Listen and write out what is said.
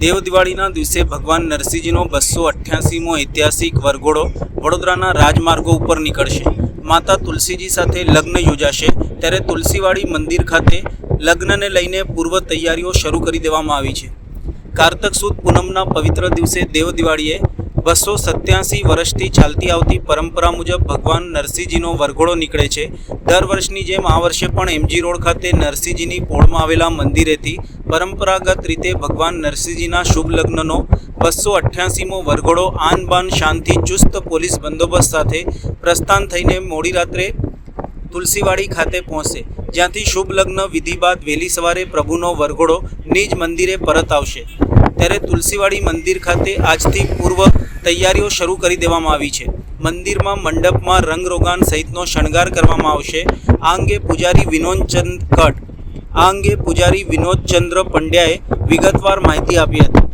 દેવ દિવાળીના દિવસે ભગવાન નરસિંહજીનો બસો અઠ્યાસીમો ઐતિહાસિક વરઘોડો વડોદરાના રાજમાર્ગો ઉપર નીકળશે. માતા તુલસીજી સાથે લગ્ન યોજાશે. ત્યારે તુલસીવાડી મંદિર ખાતે લગ્નને લઈને પૂર્વ તૈયારીઓ શરૂ કરી દેવામાં આવી છે. કારતક સુદ પૂનમના પવિત્ર દિવસે દેવ દિવાળીએ બસો સત્યાસી વર્ષથી ચાલતી આવતી પરંપરા મુજબ ભગવાન નરસિંહજીનો વરઘોડો નીકળે છે. દર વર્ષની જેમ આ વર્ષે પણ એમજી રોડ ખાતે નરસિંહજીની પોળમાં આવેલા મંદિરેથી પરંપરાગત રીતે ભગવાન નરસિંહજીના શુભ લગ્નનો બસો અઠ્યાસીમો વરઘોડો આન બાન શાંતિ ચુસ્ત પોલીસ બંદોબસ્ત સાથે પ્રસ્થાન થઈને મોડી રાત્રે તુલસીવાડી ખાતે પહોંચશે. જ્યાંથી શુભ લગ્ન વિધિ બાદ વહેલી સવારે પ્રભુનો વરઘોડો નિજ મંદિરે પરત આવશે. ત્યારે તુલસીવાડી મંદિર ખાતે આજથી પૂર્વ તૈયારીઓ શરૂ કરી દેવામાં આવી છે. મંદિરમાં, મંડપમાં રંગરોગાન સહિતનો શણગાર કરવામાં આવશે. આ અંગે પૂજારી વિનોદચંદ કટ, આ અંગે પૂજારી વિનોદચંદ્ર પંડ્યાએ વિગતવાર માહિતી આપી હતી.